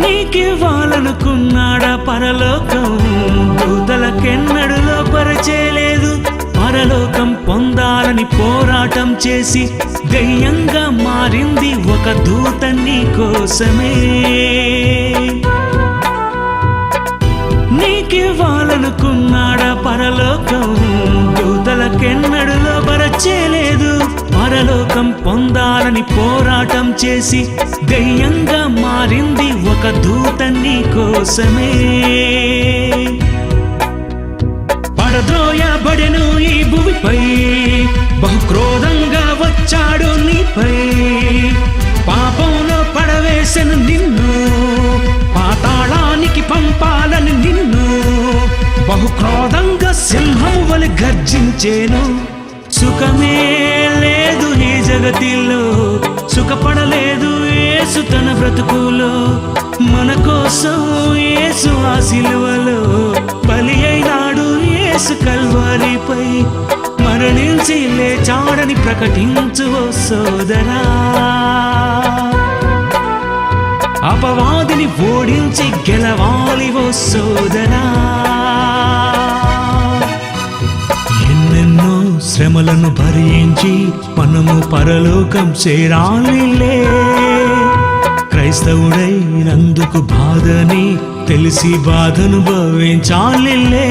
నీకివ్వాలనుకున్నాడా పరలోకం? దూతలకెన్నడు పరచేయలేదు పరలోకం పొందాలని పోరాటం చేసి దయ్యంగా మారింది ఒక దూత నీ కోసమే. నీకివ్వాలనుకున్నాడా పరలోకం? దూతలకెన్నడు పరలోకం పొందాలని పోరాటం చేసి దయ్యంగా మారింది ఒక దూత నీ కోసమే. పడద్రోయబడెను ఈ భూమిపై బహుక్రోధంగా వచ్చాడు నీపై. పాపంలో పడవేశను నిన్ను పాతాళానికి పంపాలని నిన్ను. బహుక్రోధంగా సింహం వలి గర్జించేను సుఖమే గతిలో సుఖపడలేదు ఏసు తన బ్రతుకులో. మన కోసం ఏసు ఆ సిలువలో బలి అయినాడు ఏసు కల్వారిపై. మరణించి లేచాడని ప్రకటించు ఓ సోదరా. అపవాదిని ఓడించి గెలవాలి ఓ సోదరా. ఎన్నెన్నో శ్రమలను భరించి మనము పరలోకం చేరాలిలే క్రైస్తవుడైనందుకు బాధని తెలిసి బాధను భవించాలిలే